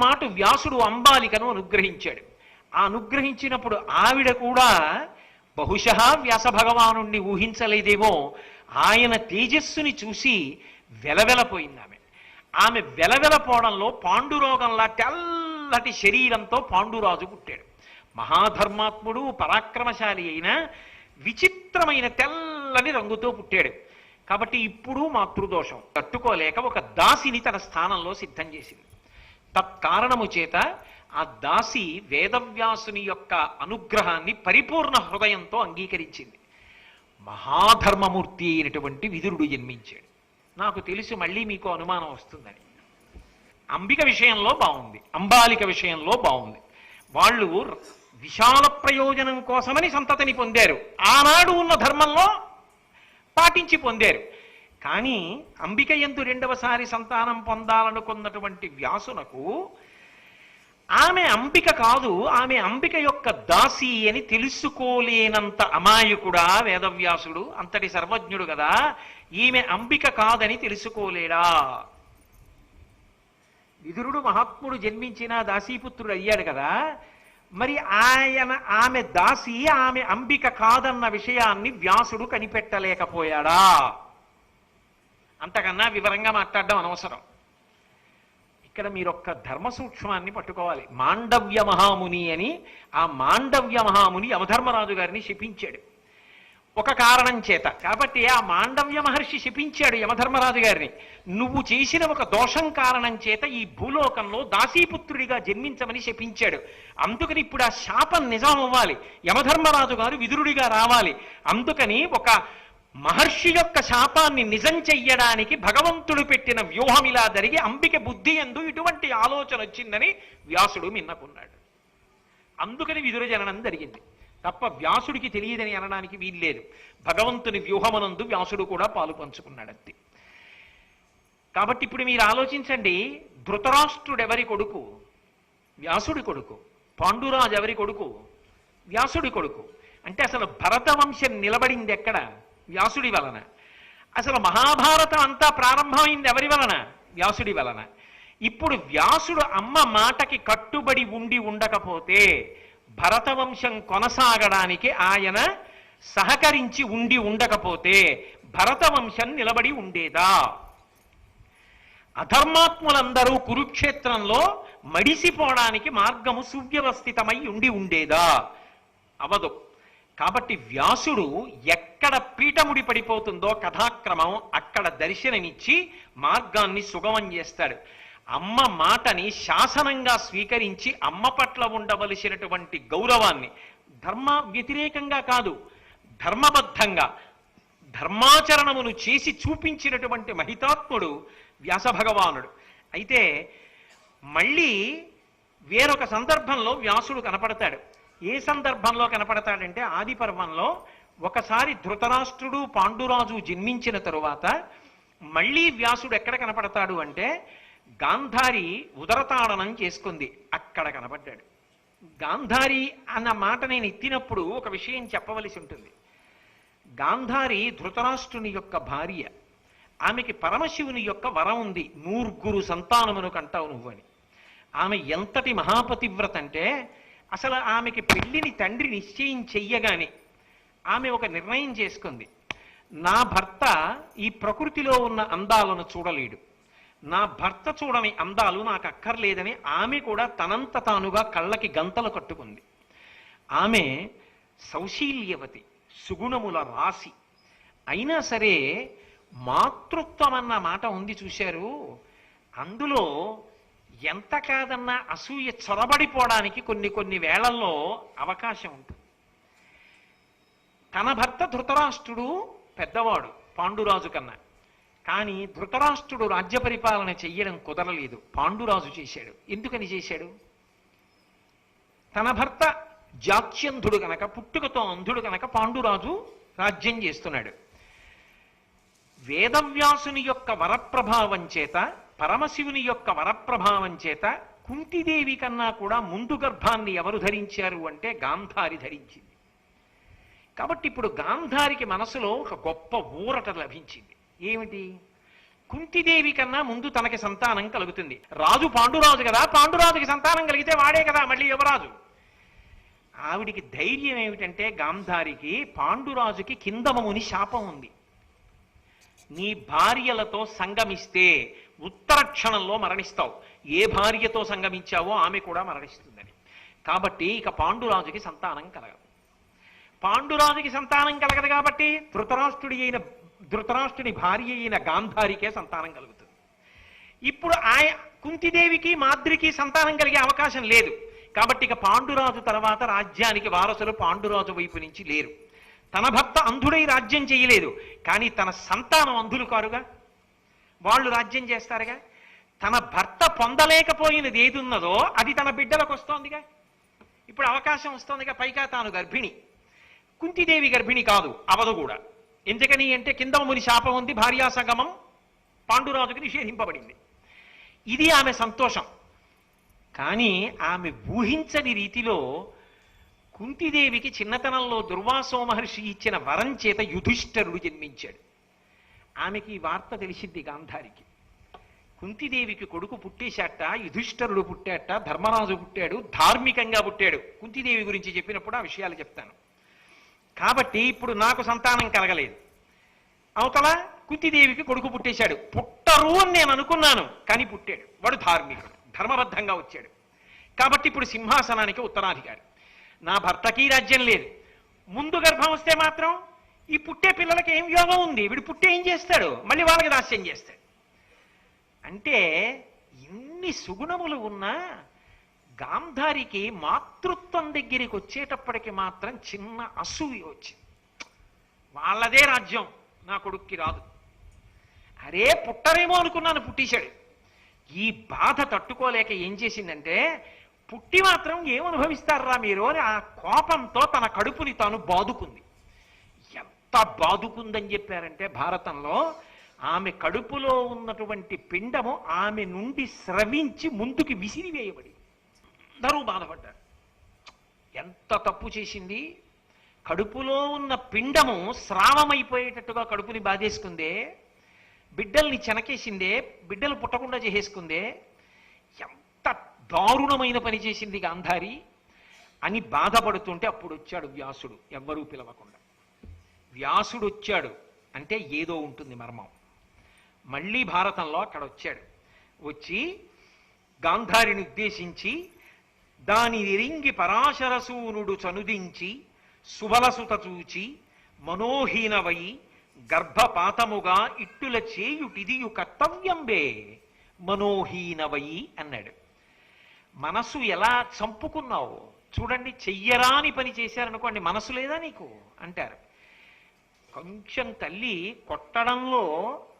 మాటు వ్యాసుడు అంబాలికను అనుగ్రహించాడు. ఆ అనుగ్రహించినప్పుడు ఆవిడ కూడా బహుశ వ్యాస భగవాను ఊహించలేదేమో ఆయన తేజస్సుని చూసి వెలవెలపోయింది ఆమె. ఆమె వెలవెలపోవడంలో పాండురోగంలా తెల్లటి శరీరంతో పాండురాజు పుట్టాడు. మహాధర్మాత్ముడు పరాక్రమశాలి అయిన విచిత్రమైన తెల్లని రంగుతో పుట్టాడు. కాబట్టి ఇప్పుడు మాతృదోషం. తట్టుకోలేక ఒక దాసిని తన స్థానంలో సిద్ధం చేసింది. తత్కారణము చేత ఆ దాసి వేదవ్యాసుని యొక్క అనుగ్రహాన్ని పరిపూర్ణ హృదయంతో అంగీకరించింది. మహాధర్మమూర్తి అయినటువంటి విదురుడు జన్మించాడు. నాకు తెలుసు మళ్ళీ మీకు అనుమానం వస్తుందని. అంబిక విషయంలో బాగుంది. అంబాలిక విషయంలో బాగుంది. వాళ్ళు విశాల ప్రయోజనం కోసమని సంతతిని పొందారు. ఆనాడు ఉన్న ధర్మంలో పాటించి పొందారు. కానీ అంబిక ఎందు రెండవసారి సంతానం పొందాలనుకున్నటువంటి వ్యాసునకు ఆమె అంబిక కాదు ఆమె అంబిక యొక్క దాసి అని తెలుసుకోలేనంత అమాయకుడా వేదవ్యాసుడు అంతటి సర్వజ్ఞుడు కదా. ఈమె అంబిక కాదని తెలుసుకోలేడా? విదురుడు మహాత్ముడు జన్మించిన దాసీపుత్రుడు అయ్యాడు కదా. మరి ఆయన ఆమె దాసి ఆమె అంబిక కాదన్న విషయాన్ని వ్యాసుడు కనిపెట్టలేకపోయాడా? అంతకన్నా వివరంగా మాట్లాడడం అనవసరం. ఇక్కడ మీరు ఒక్క ధర్మ సూక్ష్మాన్ని పట్టుకోవాలి. మాండవ్య మహాముని అని ఆ మాండవ్య మహాముని యమధర్మరాజు గారిని శపించాడు. ఒక కారణం చేత. కాబట్టి ఆ మాండవ్య మహర్షి శపించాడు యమధర్మరాజు గారిని. నువ్వు చేసిన ఒక దోషం కారణం చేత ఈ భూలోకంలో దాసీపుత్రుడిగా జన్మించమని శపించాడు. అందుకని ఇప్పుడు ఆ శాపం నిజం అవ్వాలి యమధర్మరాజు గారు విదురుడిగా రావాలి. అందుకని ఒక మహర్షి యొక్క శాపాన్ని నిజం చెయ్యడానికి భగవంతుడు పెట్టిన వ్యూహం ఇలా జరిగి అంబిక బుద్ధి ఎందు ఇటువంటి ఆలోచన వచ్చిందని వ్యాసుడు మిన్నకున్నాడు. అందుకని విదుర జననం జరిగింది. తప్ప వ్యాసుడికి తెలియదని అనడానికి వీల్లేదు. భగవంతుని వ్యూహమనందు వ్యాసుడు కూడా పాలు పంచుకున్నాడు అంతే. కాబట్టి ఇప్పుడు మీరు ఆలోచించండి ధృతరాష్ట్రుడు ఎవరి కొడుకు? వ్యాసుడి కొడుకు. పాండురాజు ఎవరి కొడుకు? వ్యాసుడి కొడుకు. అంటే అసలు భరత వంశం నిలబడింది ఎక్కడ? వ్యాసుడి వలన. అసలు మహాభారతం అంతా ప్రారంభమైంది ఎవరి వలన? వ్యాసుడి వలన. ఇప్పుడు వ్యాసుడు అమ్మ మాటకి కట్టుబడి ఉండి ఉండకపోతే భరతవంశం కొనసాగడానికి ఆయన సహకరించి ఉండి ఉండకపోతే భరతవంశం నిలబడి ఉండేదా? అధర్మాత్ములందరూ కురుక్షేత్రంలో మడిసిపోవడానికి మార్గము సువ్యవస్థితమై ఉండి ఉండేదా? అవదు. కాబట్టి వ్యాసుడు ఎక్కడ పీఠముడి పడిపోతుందో కథాక్రమం అక్కడ దర్శనమిచ్చి మార్గాన్ని సుగమం చేస్తాడు. అమ్మ మాటని శాసనంగా స్వీకరించి అమ్మ పట్ల ఉండవలసినటువంటి గౌరవాన్ని ధర్మ వ్యతిరేకంగా కాదు ధర్మబద్ధంగా ధర్మాచరణమును చేసి చూపించినటువంటి మహితాత్ముడు వ్యాస భగవానుడు అయితే మళ్ళీ వేరొక సందర్భంలో వ్యాసుడు కనపడతాడు. ఏ సందర్భంలో కనపడతాడంటే ఆది పర్వంలో ఒకసారి ధృతరాష్ట్రుడు పాండురాజు జన్మించిన తరువాత మళ్ళీ వ్యాసుడు ఎక్కడ కనపడతాడు అంటే గాంధారి ఉదరతాడనం చేసుకుంది. అక్కడ కనపడ్డాడు. గాంధారి అన్న మాట నేను ఎత్తినప్పుడు ఒక విషయం చెప్పవలసి ఉంటుంది. గాంధారి ధృతరాష్ట్రుని యొక్క భార్య. ఆమెకి పరమశివుని యొక్క వరం ఉంది. నూర్గురు సంతానమును కంటావు నువ్వని. ఆమె ఎంతటి మహాపతివ్రత అంటే అసలు ఆమెకి పెళ్ళిని తండ్రి నిశ్చయం చెయ్యగానే ఆమె ఒక నిర్ణయం చేసుకుంది. నా భర్త ఈ ప్రకృతిలో ఉన్న అందాలను చూడలేడు. నా భర్త చూడని అందాలు నాకు అక్కర్లేదని ఆమె కూడా తనంత తానుగా కళ్ళకి గంతలు కట్టుకుంది. ఆమె సౌశీల్యవతి సుగుణముల రాశి. అయినా సరే మాతృత్వం అన్న మాట ఉంది చూశారు. అందులో ఎంత కాదన్నా అసూయ చొరబడిపోవడానికి కొన్ని కొన్ని వేళల్లో అవకాశం ఉంటుంది. తన భర్త ధృతరాష్ట్రుడు పెద్దవాడు పాండురాజు కన్నా. కానీ ధృతరాష్ట్రుడు రాజ్య పరిపాలన చెయ్యడం కుదరలేదు. పాండురాజు చేశాడు. ఎందుకని చేశాడు? తన భర్త జాత్యంధుడు కనుక పుట్టుకతో అంధుడు కనుక పాండురాజు రాజ్యం చేస్తున్నాడు. వేదవ్యాసుని యొక్క వరప్రభావం చేత పరమశివుని యొక్క వరప్రభావం చేత కుంతిదేవి కన్నా కూడా ముందు గర్భాన్ని ఎవరు ధరించారు అంటే గాంధారి ధరించింది. కాబట్టి ఇప్పుడు గాంధారికి మనసులో ఒక గొప్ప ఊరట లభించింది. ఏమిటి? కుంతిదేవి కన్నా ముందు తనకి సంతానం కలుగుతుంది. రాజు పాండురాజు కదా పాండురాజుకి సంతానం కలిగితే వాడే కదా మళ్ళీ యువరాజు. ఆవిడికి ధైర్యం ఏమిటంటే గాంధారికి పాండురాజుకి కిందమముని శాపం ఉంది. నీ భార్యలతో సంగమిస్తే ఉత్తర క్షణంలో మరణిస్తావు. ఏ భార్యతో సంగమించావో ఆమె కూడా మరణిస్తుందని. కాబట్టి ఇక పాండురాజుకి సంతానం కలగదు. పాండురాజుకి సంతానం కలగదు కాబట్టి ధృతరాష్ట్రుడి అయిన ధృతరాష్ట్రుని భార్య అయిన గాంధారికే సంతానం కలుగుతుంది. ఇప్పుడు ఆయ కుంతిదేవికి మాద్రికి సంతానం కలిగే అవకాశం లేదు. కాబట్టి ఇక పాండురాజు తర్వాత రాజ్యానికి వారసులు పాండురాజు వైపు నుంచి లేరు. తన భర్త అంధుడై రాజ్యం చేయలేదు. కానీ తన సంతానం అంధులు కారుగా? వాళ్ళు రాజ్యం చేస్తారుగా? తన భర్త పొందలేకపోయినది ఏది ఉన్నదో అది తన బిడ్డలకు వస్తోందిగా. ఇప్పుడు అవకాశం వస్తోందిగా పైగా తాను గర్భిణి. కుంతిదేవి గర్భిణి కాదు అవదు కూడా. ఎందుకని అంటే కింద ముని శాపం ఉంది భార్యా సంగమం పాండురాజుకి నిషేధింపబడింది. ఇది ఆమె సంతోషం. కానీ ఆమె ఊహించని రీతిలో కుంతిదేవికి చిన్నతనంలో దుర్వాసో మహర్షి ఇచ్చిన వరం చేత యుధిష్ఠరుడు జన్మించాడు. ఆమెకి ఈ వార్త తెలిసింది గాంధారికి. కుంతిదేవికి కొడుకు పుట్టేశాట యుధిష్ఠరుడు పుట్టాట ధర్మరాజు పుట్టాడు ధార్మికంగా పుట్టాడు. కుంతిదేవి గురించి చెప్పినప్పుడు ఆ విషయాలు చెప్తాను. కాబట్టి ఇప్పుడు నాకు సంతానం కలగలేదు. అవతల కుంతిదేవికి కొడుకు పుట్టేశాడు. పుట్టరు అని నేను అనుకున్నాను కానీ పుట్టాడు. వాడు ధార్మికుడు ధర్మబద్ధంగా వచ్చాడు. కాబట్టి ఇప్పుడు సింహాసనానికి ఉత్తరాధికారి. నా భర్తకి రాజ్యం లేదు. ముందు గర్భం వస్తే మాత్రం ఈ పుట్టే పిల్లలకి ఏం యోగం ఉంది? వీడు పుట్టే ఏం చేస్తాడు? మళ్ళీ వాళ్ళకి దాస్యం చేస్తాడు. అంటే ఇన్ని సుగుణములు ఉన్నా గాంధారికి మాతృత్వం దగ్గరికి వచ్చేటప్పటికి మాత్రం చిన్న అసూయ వచ్చింది. వాళ్ళదే రాజ్యం. నా కొడుక్కి రాదు. అరే పుట్టరేమో అనుకున్నాను పుట్టేశాడు ఈ బాధ తట్టుకోలేక ఏం చేసిందంటే పుట్టి మాత్రం ఏమనుభవిస్తారా మీరు అని ఆ కోపంతో తన కడుపుని తాను బాదుకుంది. ఎంత బాదుకుందని చెప్పారంటే భారతంలో ఆమె కడుపులో ఉన్నటువంటి పిండము ఆమె నుండి స్రవించి ముందుకి విసిరివేయబడి అందరూ బాధపడ్డారు. ఎంత తప్పు చేసింది? కడుపులో ఉన్న పిండము స్రావమైపోయేటట్టుగా కడుపుని బాధేసుకుందే బిడ్డల్ని చెనకేసిందే బిడ్డలు పుట్టకుండా చేసేసుకుందే. ఎంత దారుణమైన పని చేసింది గాంధారి అని బాధపడుతుంటే అప్పుడు వచ్చాడు వ్యాసుడు ఎవ్వరూ పిలవకుండా. వ్యాసుడు వచ్చాడు అంటే ఏదో ఉంటుంది మర్మం. మళ్ళీ భారతంలో అక్కడ వచ్చాడు వచ్చి గాంధారిని ఉద్దేశించి దాని నిరింగి పరాశరసూనుడు చనుదించి సుబలసుత చూచి మనోహీనవై గర్భపాతముగా ఇట్టుల చేయుటిదియు కర్తవ్యంబే మనోహీనవై అన్నాడు. మనసు ఎలా చంపుకున్నావు చూడండి చెయ్యరాని పని చేశారనుకోండి మనసు లేదా నీకు? అంటారు. కొంచెం తల్లి కొట్టడంలో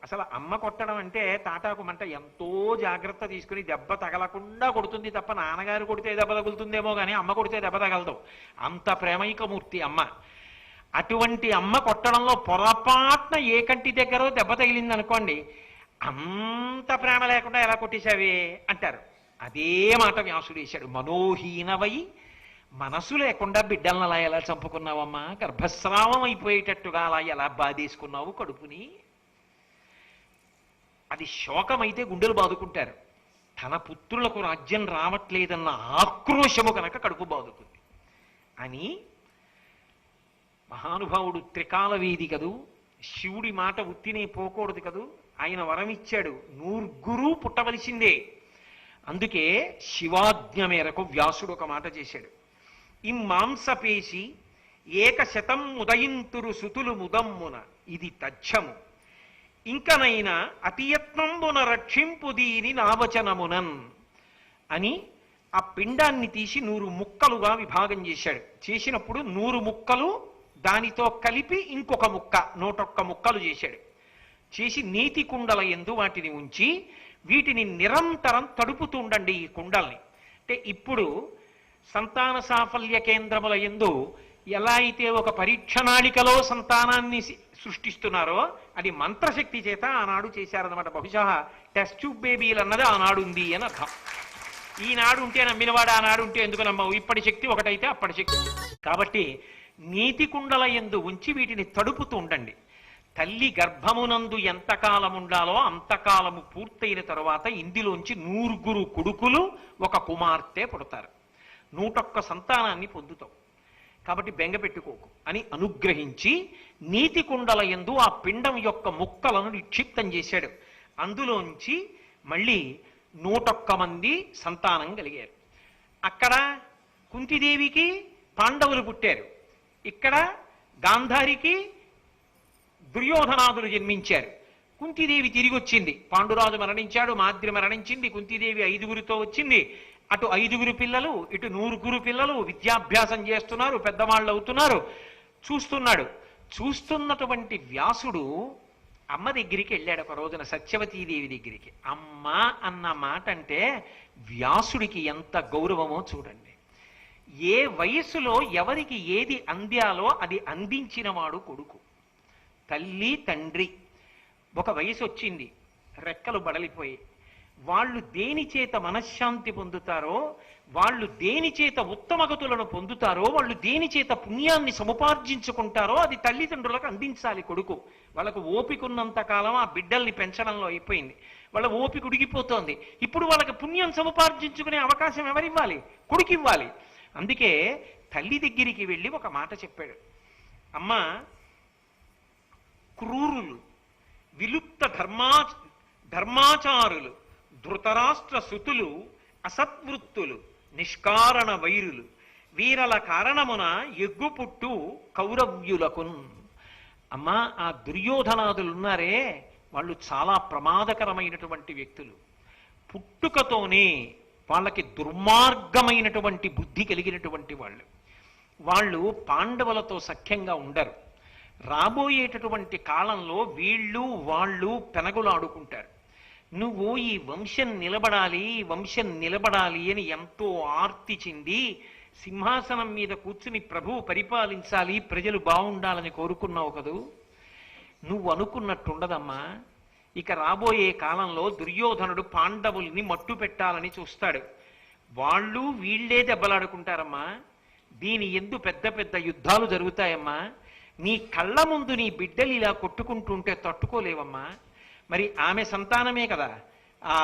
అసలు అమ్మ కొట్టడం అంటే తాటాకు మంట ఎంతో జాగ్రత్త తీసుకుని దెబ్బ తగలకుండా కొడుతుంది తప్ప నాన్నగారు కొడితే దెబ్బ తగులుతుందేమో కానీ అమ్మ కొడితే దెబ్బ తగలదు. అంత ప్రేమైకమూర్తి అమ్మ. అటువంటి అమ్మ కొట్టడంలో పొరపాటున ఏ కంటి దగ్గర దెబ్బ తగిలింది అనుకోండి అంత ప్రేమ లేకుండా ఎలా కొట్టేశావే అంటారు. అదే మాట వ్యాసుడు వేశాడు మనోహీనవై మనసు లేకుండా బిడ్డలను అలా ఎలా చంపుకున్నావమ్మా? గర్భస్రావం అయిపోయేటట్టుగా అలా ఎలా బాధేసుకున్నావు కడుపుని? అది శోకమైతే గుండెలు బాదుకుంటారు. తన పుత్రులకు రాజ్యం రావట్లేదన్న ఆక్రోశము కనుక కడుపు బాదుకుంది. అని మహానుభావుడు త్రికాల వీధి కదూ శివుడి మాట ఉత్తినే పోకూడదు కదూ ఆయన వరం ఇచ్చాడు నూర్గురు పుట్టవలసిందే. అందుకే శివాజ్ఞ మేరకు వ్యాసుడు ఒక మాట చేశాడు. ఇమ్మాంసపేశి ఏకశతం ఉదయింతురు సుతులు ముదమ్మున. ఇది తథ్యము. ఇంకనైనా అతియత్నంబున రక్షింపు దీని నావచనమునన్ అని ఆ పిండాన్ని తీసి నూరు ముక్కలుగా విభాగం చేశాడు. చేసినప్పుడు నూరు ముక్కలు దానితో కలిపి ఇంకొక ముక్క నూటొక్క ముక్కలు చేశాడు. చేసి నీతి కుండల ఎందు వాటిని ఉంచి వీటిని నిరంతరం తడుపుతూ ఉండండి ఈ కుండల్ని. అంటే ఇప్పుడు సంతాన సాఫల్య కేంద్రముల ఎందు ఎలా అయితే ఒక పరీక్షణాళికలో సంతానాన్ని సృష్టిస్తున్నారో అది మంత్రశక్తి చేత ఆనాడు చేశారనమాట బహుశా టెస్ట్ ట్యూబ్ బేబీలు అన్నది ఆనాడు ఉంది అని అర్థం. ఈనాడు ఉంటే నమ్మినవాడు ఆనాడు ఉంటే ఎందుకు నమ్మవు? ఇప్పటి శక్తి ఒకటైతే అప్పటి శక్తి. కాబట్టి నీతి కుండల ఎందు ఉంచి వీటిని తడుపుతూ ఉండండి. తల్లి గర్భమునందు ఎంతకాలం ఉండాలో అంతకాలము పూర్తయిన తరువాత ఇందులోంచి నూరుగురు కొడుకులు ఒక కుమార్తె పుడతారు. నూటొక్క సంతానాన్ని పొందుతావు. కాబట్టి బెంగ పెట్టుకోకు. అని అనుగ్రహించి నీతి కుండల యందు ఆ పిండం యొక్క ముక్కలను నిక్షిప్తం చేశాడు. అందులోంచి మళ్ళీ నూటొక్క మంది సంతానం కలిగారు. అక్కడ కుంతిదేవికి పాండవులు పుట్టారు. ఇక్కడ గాంధారికి దుర్యోధనాదులు జన్మించారు. కుంతిదేవి తిరిగి వచ్చింది పాండురాజు మరణించాడు మాద్రి మరణించింది కుంతిదేవి ఐదుగురితో వచ్చింది. అటు ఐదుగురు పిల్లలు ఇటు నూరుగురు పిల్లలు విద్యాభ్యాసం చేస్తున్నారు పెద్దవాళ్ళు అవుతున్నారు. చూస్తున్నాడు. చూస్తున్నటువంటి వ్యాసుడు అమ్మ దగ్గరికి వెళ్ళాడు ఒక రోజున సత్యవతీదేవి దగ్గరికి. అమ్మ అన్న మాట అంటే వ్యాసుడికి ఎంత గౌరవమో చూడండి. ఏ వయసులో ఎవరికి ఏది అంద్యాలో అది అందించినవాడు కొడుకు. తల్లి తండ్రి. ఒక వయసు వచ్చింది. రెక్కలు బడలిపోయి వాళ్ళు దేని చేత మనశ్శాంతి పొందుతారో వాళ్ళు దేని చేత ఉత్తమగతులను పొందుతారో వాళ్ళు దేని చేత పుణ్యాన్ని సముపార్జించుకుంటారో అది తల్లిదండ్రులకు అందించాలి కొడుకు. వాళ్ళకు ఓపికన్నంత కాలం ఆ బిడ్డల్ని పెంచడంలో అయిపోయింది. వాళ్ళ ఓపిక ఉడిగిపోతోంది. ఇప్పుడు వాళ్ళకి పుణ్యం సముపార్జించుకునే అవకాశం ఎవరివ్వాలి? కొడుకు ఇవ్వాలి అందుకే తల్లి దగ్గరికి వెళ్ళి ఒక మాట చెప్పాడు. అమ్మ క్రూరులు విలుప్త ధర్మా ధర్మాచారులు ధృతరాష్ట్ర సుతులు అసత్వృత్తులు నిష్కారణ వైరులు. వీరల కారణమున ఎగ్గుపుట్టు కౌరవ్యులకున్. అమ్మా ఆ దుర్యోధనాదులు ఉన్నారే వాళ్ళు చాలా ప్రమాదకరమైనటువంటి వ్యక్తులు. పుట్టుకతోనే వాళ్ళకి దుర్మార్గమైనటువంటి బుద్ధి కలిగినటువంటి వాళ్ళు. వాళ్ళు పాండవులతో సఖ్యంగా ఉండరు. రాబోయేటటువంటి కాలంలో వీళ్ళు వాళ్ళు పెనగులాడుకుంటారు. నువ్వు ఈ వంశం నిలబడాలి వంశం నిలబడాలి అని ఎంతో ఆర్తి చెంది సింహాసనం మీద కూర్చుని ప్రభువు పరిపాలించాలి ప్రజలు బాగుండాలని కోరుకున్నావు కదూ? నువ్వు అనుకున్నట్టుండదమ్మా. ఇక రాబోయే కాలంలో దుర్యోధనుడు పాండవుల్ని మట్టు పెట్టాలని చూస్తాడు. వాళ్ళు వీళ్ళే దెబ్బలాడుకుంటారమ్మా. దీని ఎందు పెద్ద పెద్ద యుద్ధాలు జరుగుతాయమ్మా. నీ కళ్ళ ముందు నీ బిడ్డలు ఇలా కొట్టుకుంటుంటే తట్టుకోలేవమ్మా. మరి ఆమె సంతానమే కదా. ఆ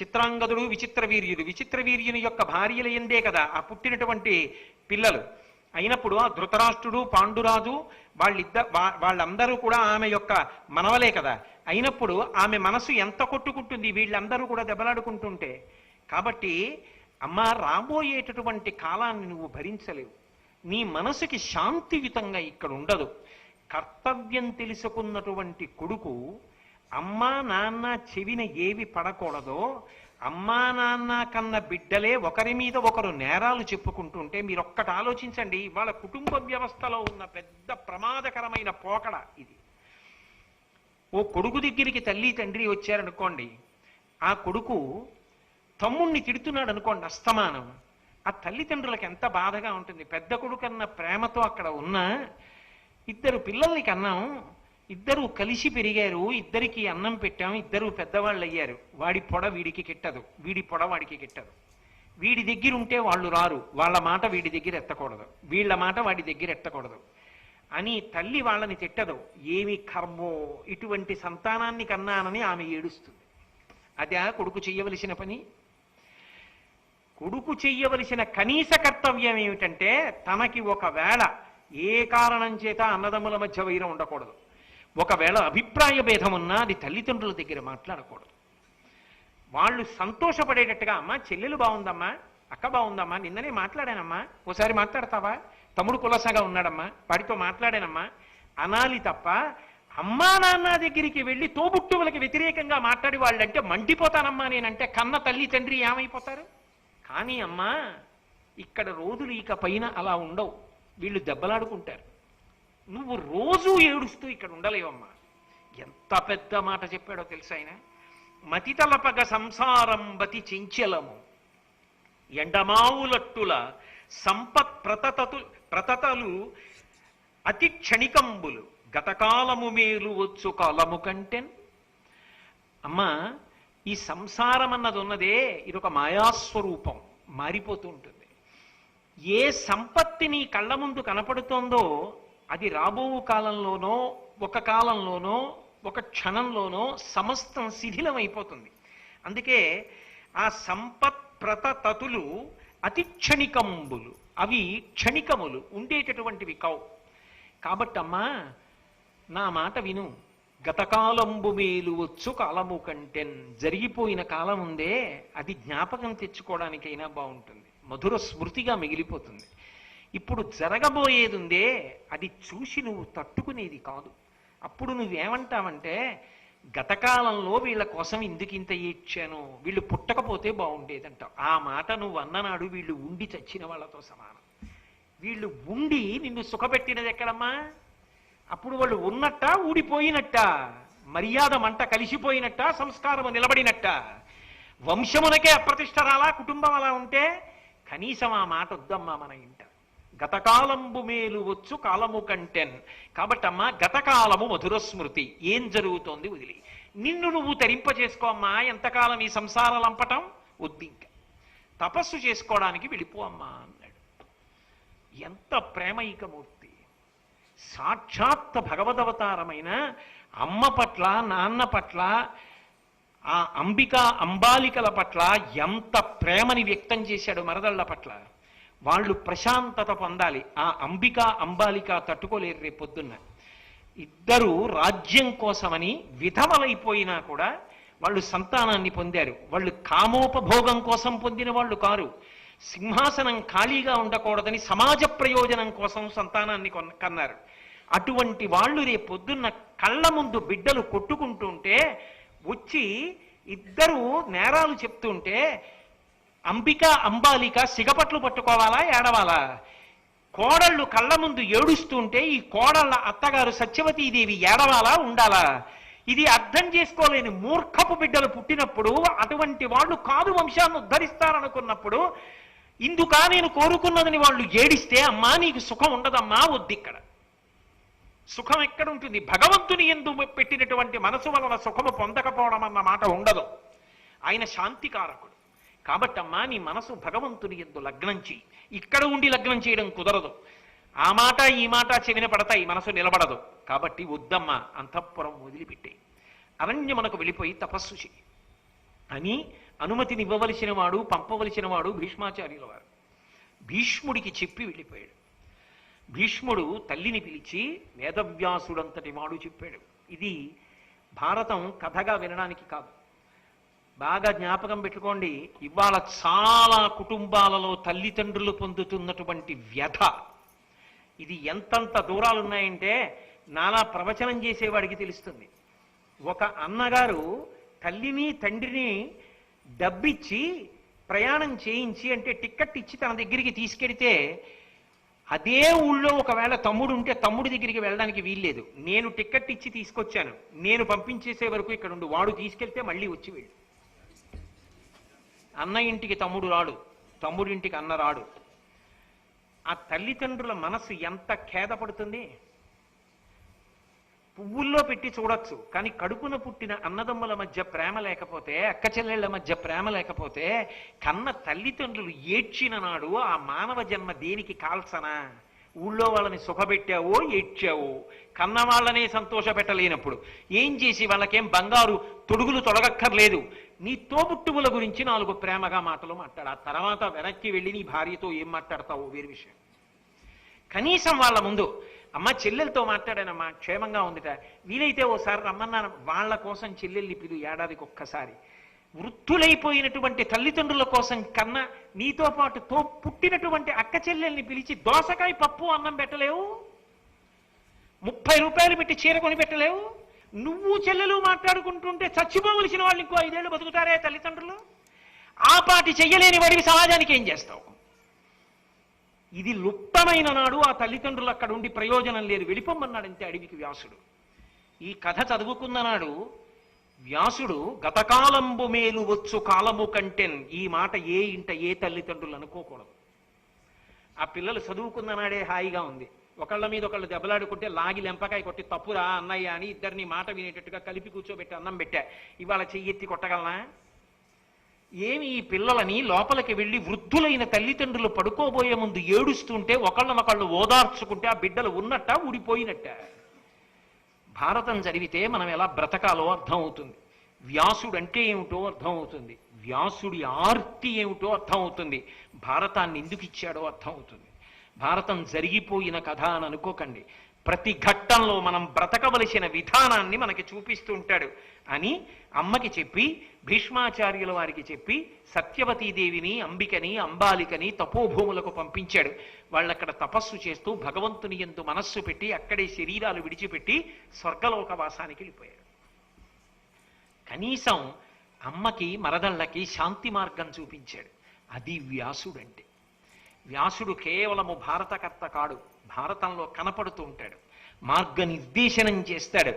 చిత్రాంగదుడు విచిత్ర వీర్యుడు విచిత్ర వీర్యుని యొక్క భార్యల ఎందే కదా ఆ పుట్టినటువంటి పిల్లలు. అయినప్పుడు ఆ ధృతరాష్ట్రుడు పాండురాజు వాళ్ళిద్ద వాళ్ళందరూ కూడా ఆమె యొక్క మనవలే కదా. అయినప్పుడు ఆమె మనసు ఎంత కొట్టుకుంటుంది వీళ్ళందరూ కూడా దెబ్బలాడుకుంటుంటే. కాబట్టి అమ్మ రాబోయేటటువంటి కాలాన్ని నువ్వు భరించలేవు. నీ మనసుకి శాంతియుతంగా ఇక్కడ ఉండదు కర్తవ్యం తెలుసుకున్నటువంటి కొడుకు అమ్మా నాన్న చెవిన ఏవి పడకూడదో అమ్మా నాన్న కన్న బిడ్డలే ఒకరి మీద ఒకరు నేరాలు చెప్పుకుంటుంటే మీరు ఒక్కటి ఆలోచించండి. వాళ్ళ కుటుంబ వ్యవస్థలో ఉన్న పెద్ద ప్రమాదకరమైన పోకడ ఇది. ఓ కొడుకు దగ్గరికి తల్లి తండ్రి వచ్చారనుకోండి ఆ కొడుకు తమ్ముణ్ణి తిడుతున్నాడు అనుకోండి అస్తమానం. ఆ తల్లిదండ్రులకు ఎంత బాధగా ఉంటుంది. పెద్ద కొడుకన్న ప్రేమతో అక్కడ ఉన్న ఇద్దరు పిల్లల్ని కన్నాం ఇద్దరు కలిసి పెరిగారు ఇద్దరికి అన్నం పెట్టాం ఇద్దరు పెద్దవాళ్ళు అయ్యారు వాడి పొడ వీడికి కిట్టదు వీడి పొడ వాడికి కిట్టదు. వీడి దగ్గర ఉంటే వాళ్ళు రారు వాళ్ళ మాట వీడి దగ్గర ఎత్తకూడదు వీళ్ళ మాట వాడి దగ్గర ఎత్తకూడదు అని తల్లి వాళ్ళని తిట్టదు. ఏమి కర్మో ఇటువంటి సంతానాన్ని కన్నానని ఆమె ఏడుస్తుంది. అదే కొడుకు చెయ్యవలసిన పని? కొడుకు చెయ్యవలసిన కనీస కర్తవ్యం ఏమిటంటే తనకి ఒకవేళ ఏ కారణం చేత అన్నదమ్ముల మధ్య వైరం ఉండకూడదు. ఒకవేళ అభిప్రాయ భేదం ఉన్నా అది తల్లిదండ్రుల దగ్గర మాట్లాడకూడదు. వాళ్ళు సంతోషపడేటట్టుగా అమ్మా చెల్లెలు బాగుందమ్మా అక్క బాగుందమ్మా నిన్ననే మాట్లాడానమ్మా ఓసారి మాట్లాడతావా? తమ్ముడు కులసగా ఉన్నాడమ్మా వాడితో మాట్లాడానమ్మా. అనాలి తప్ప అమ్మా నాన్న దగ్గరికి వెళ్ళి తోబుట్టువులకి వ్యతిరేకంగా మాట్లాడి వాళ్ళంటే మండిపోతానమ్మా నేనంటే కన్న తల్లి తండ్రి ఏమైపోతారు? కానీ అమ్మా ఇక్కడ రోజులు ఇక పైన అలా ఉండవు. వీళ్ళు దెబ్బలాడుకుంటారు. నువ్వు రోజూ ఏడుస్తూ ఇక్కడ ఉండలేవమ్మా. ఎంత పెద్ద మాట చెప్పాడో తెలుసా ఆయన? మతితలపగ సంసారం బతి చెంచలము. ఎండమావులట్టుల సంపత్ ప్రతతలు ప్రతతలు అతి క్షణికంబులు. గతకాలము మేలు వచ్చు కాలము కంటెన్. అమ్మా ఈ సంసారం అన్నది ఉన్నదే ఇది ఒక మాయాస్వరూపం. మారిపోతూ ఉంటుంది ఏ సంపత్తి నీ కళ్ళ ముందు కనపడుతోందో అది రాబో కాలంలోనో ఒక కాలంలోనో ఒక క్షణంలోనో సమస్తం శిథిలం అయిపోతుంది అందుకే ఆ సంపత్ ప్రతతులు అతి క్షణికంబులు. అవి క్షణికములు ఉండేటటువంటివి కావు. కాబట్టమ్మా నా మాట విను. గతకాలంబు మేలు వచ్చు కాలము కంటెన్. జరిగిపోయిన కాలం ఉందే అది జ్ఞాపకం తెచ్చుకోవడానికైనా బాగుంటుంది మధుర స్మృతిగా మిగిలిపోతుంది. ఇప్పుడు జరగబోయేది ఉందే అది చూసి నువ్వు తట్టుకునేది కాదు. అప్పుడు నువ్వేమంటావంటే గతకాలంలో వీళ్ళ కోసం ఎందుకు ఇంత ఏడ్చాను వీళ్ళు పుట్టకపోతే బాగుండేదంటావు ఆ మాట నువ్వు అన్ననాడు వీళ్ళు ఉండి చచ్చిన వాళ్ళతో సమానం. వీళ్ళు ఉండి నిన్ను సుఖపెట్టినది ఎక్కడమ్మా? అప్పుడు వాళ్ళు ఉన్నట్ట ఊడిపోయినట్ట? మర్యాద మంట కలిసిపోయినట్ట సంస్కారము నిలబడినట్ట? వంశమునకే అప్రతిష్ట రాలా కుటుంబం అలా ఉంటే కనీసం ఆ మాట వద్దమ్మా మన ఇంట. గతకాలంబు మేలు వచ్చు కాలము కంటెన్. కాబట్టమ్మా గతకాలము మధుర స్మృతి. ఏం జరుగుతోంది వదిలి. నిన్ను నువ్వు తరింపజేసుకో చేసుకోమ్మా ఎంతకాలం ఈ సంసార లంపటం వద్దింక తపస్సు చేసుకోవడానికి వెళ్ళిపో అమ్మా అన్నాడు. ఎంత ప్రేమైకమూర్తి. సాక్షాత్ భగవదవతారమైన అమ్మ పట్ల నాన్న పట్ల ఆ అంబిక అంబాలికల పట్ల ఎంత ప్రేమని వ్యక్తం చేశాడు మరదళ్ళ పట్ల. వాళ్ళు ప్రశాంతత పొందాలి. ఆ అంబిక అంబాలిక తట్టుకోలేరు రేపు పొద్దున్న. ఇద్దరు రాజ్యం కోసమని విధవలైపోయినా కూడా వాళ్ళు సంతానాన్ని పొందారు. వాళ్ళు కామోపభోగం కోసం పొందిన వాళ్ళు కారు. సింహాసనం ఖాళీగా ఉండకూడదని సమాజ ప్రయోజనం కోసం సంతానాన్ని కన్నారు. అటువంటి వాళ్ళు రేపొద్దున్న కళ్ళ ముందు బిడ్డలు కొట్టుకుంటుంటే వచ్చి ఇద్దరు నేరాలు చెప్తుంటే అంబిక అంబాలిక సిగపట్లు పట్టుకోవాలా ఏడవాలా? కోడళ్ళు కళ్ళ ముందు ఏడుస్తుంటే ఈ కోడళ్ళ అత్తగారు సత్యవతీదేవి ఏడవాలా ఉండాలా? ఇది అర్థం చేసుకోలేని మూర్ఖపు బిడ్డలు పుట్టినప్పుడు అటువంటి వాళ్ళు కాదు వంశాన్ని ఉద్ధరిస్తారనుకున్నప్పుడు ఇందుక నేను కోరుకున్నదని వాళ్ళు ఏడిస్తే అమ్మా నీకు సుఖం ఉండదమ్మా వద్దిక్కడ సుఖం ఎక్కడ ఉంటుంది భగవంతుని ఎందు పెట్టినటువంటి మనసు వలన సుఖము పొందకపోవడం అన్న మాట ఉండదు. ఆయన శాంతికారకుడు. కాబట్టమ్మా నీ మనసు భగవంతుని ఎందు లగ్నం చేయి ఇక్కడ ఉండి లగ్నం చేయడం కుదరదు. ఆ మాట ఈ మాట చెవిన పడతాయి మనసు నిలబడదు. కాబట్టి వద్దమ్మా అంతఃపురం వదిలిపెట్టే అరణ్యమునకు వెళ్ళిపోయి తపస్సు చేయి అని అనుమతినివ్వవలసిన వాడు పంపవలసిన వాడు భీష్మాచార్యుల వారు. భీష్ముడికి చెప్పి వెళ్ళిపోయాడు. భీష్ముడు తల్లిని పిలిచి వేదవ్యాసుడంతటి వాడు చెప్పాడు. ఇది భారతం కథగా వినడానికి కాదు. బాగా జ్ఞాపకం పెట్టుకోండి ఇవాళ చాలా కుటుంబాలలో తల్లిదండ్రులు పొందుతున్నటువంటి వ్యధ. ఇది ఎంతంత దూరాలు ఉన్నాయంటే నానా ప్రవచనం చేసేవాడికి తెలుస్తుంది. ఒక అన్నగారు తల్లిని తండ్రిని డబ్బిచ్చి ప్రయాణం చేయించి అంటే టిక్కెట్ ఇచ్చి తన దగ్గరికి తీసుకెడితే అదే ఊళ్ళో ఒకవేళ తమ్ముడు ఉంటే తమ్ముడి దగ్గరికి వెళ్ళడానికి వీల్లేదు. నేను టిక్కెట్ ఇచ్చి తీసుకొచ్చాను. నేను పంపించేసే వరకు ఇక్కడ ఉండు. వాడు తీసుకెళ్తే మళ్ళీ వచ్చి వెళ్ళు. అన్న ఇంటికి తమ్ముడు రాడు తమ్ముడింటికి అన్న రాడు. ఆ తల్లిదండ్రుల మనసు ఎంత ఖేదపడుతుంది? పువ్వుల్లో పెట్టి చూడొచ్చు కానీ కడుపున పుట్టిన అన్నదమ్ముల మధ్య ప్రేమ లేకపోతే అక్క చెల్లెళ్ళ మధ్య ప్రేమ లేకపోతే కన్న తల్లిదండ్రులు ఏడ్చిన నాడు ఆ మానవ జన్మ దేనికి కాల్సనా? ఊళ్ళో వాళ్ళని సుఖపెట్టావో ఏడ్చావో? కన్న వాళ్ళనే సంతోష పెట్టలేనప్పుడు ఏం చేసి వాళ్ళకేం బంగారు తొడుగులు తొడగక్కర్లేదు? నీ తోబుట్టువుల గురించి నాలుగు ప్రేమగా మాటలు మాట్లాడు. ఆ తర్వాత వెనక్కి వెళ్ళి నీ భార్యతో ఏం మాట్లాడతావో వేరు విషయం. కనీసం వాళ్ళ ముందు అమ్మ చెల్లెలతో మాట్లాడానమ్మా క్షేమంగా ఉందిట. వీలైతే ఓసారి రమ్మన్నాను వాళ్ళ కోసం చెల్లెల్ని పిలు ఏడాదికి ఒక్కసారి. వృద్ధులైపోయినటువంటి తల్లిదండ్రుల కోసం కన్నా నీతో పాటు తో పుట్టినటువంటి అక్క చెల్లెల్ని పిలిచి దోసకాయ పప్పు అన్నం పెట్టలేవు? ముప్పై రూపాయలు పెట్టి చీర కొని పెట్టలేవు? నువ్వు చెల్లెలు మాట్లాడుకుంటుంటే చచ్చిపోవలసిన వాళ్ళు ఇంకో ఐదేళ్ళు బతుకుతారే తల్లిదండ్రులు? ఆ పాటి చెయ్యలేని వాడివి సమాజానికి ఏం చేస్తావు? ఇది లుప్తమైన నాడు ఆ తల్లిదండ్రులు అక్కడ ఉండి ప్రయోజనం లేదు. వెళ్ళిపోమన్నాడంతే అడవికి వ్యాసుడు. ఈ కథ చదువుకున్న నాడు వ్యాసుడు గతకాలంబు మేలు వచ్చు కాలము కంటెన్ ఈ మాట ఏ ఇంట ఏ తల్లిదండ్రులు అనుకోకూడదు. ఆ పిల్లలు చదువుకున్న నాడే హాయిగా ఉంది. ఒకళ్ళ మీద ఒకళ్ళు దెబ్బలాడుకుంటే లాగి లెంపకాయ కొట్టి తప్పురా అన్నయ్య అని ఇద్దరిని మాట వినేటట్టుగా కలిపి కూర్చోబెట్టి అన్నం పెట్టా. ఇవాళ చెయ్యెత్తి కొట్టగలనా? ఏమి ఈ పిల్లలని లోపలికి వెళ్ళి వృద్ధులైన తల్లిదండ్రులు పడుకోబోయే ముందు ఏడుస్తుంటే ఒకళ్ళనొకళ్ళు ఓదార్చుకుంటే ఆ బిడ్డలు ఉన్నట్ట ఊడిపోయినట్ట? భారతం జరిగితే మనం ఎలా బ్రతకాలో అర్థమవుతుంది వ్యాసుడు అంటే ఏమిటో అర్థమవుతుంది వ్యాసుడి ఆర్తి ఏమిటో అర్థమవుతుంది భారతాన్ని ఎందుకు ఇచ్చాడో అర్థం అవుతుంది. భారతం జరిగిపోయిన కథ అని అనుకోకండి. ప్రతి ఘట్టంలో మనం బ్రతకవలసిన విధానాన్ని మనకి చూపిస్తూ ఉంటాడు అని అమ్మకి చెప్పి భీష్మాచార్యుల వారికి చెప్పి సత్యవతీదేవిని అంబికని అంబాలికని తపోభూములకు పంపించాడు. వాళ్ళక్కడ తపస్సు చేస్తూ భగవంతుని ఎందు మనస్సు పెట్టి అక్కడే శరీరాలు విడిచిపెట్టి స్వర్గలోకవాసానికి వెళ్ళిపోయాడు. కనీసం అమ్మకి మరదళ్ళకి శాంతి మార్గం చూపించాడు. అది వ్యాసుడంటే. వ్యాసుడు కేవలము భారతకర్త కాడు. భారతంలో కనపడుతూ ఉంటాడు. మార్గనిర్దేశనం చేస్తాడు.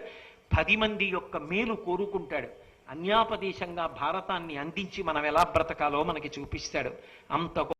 పది మంది యొక్క మేలు కోరుకుంటాడు. అన్యాపదేశంగా భారతాన్ని అందించి మనం ఎలా బ్రతకాలో మనకి చూపిస్తాడు. అంత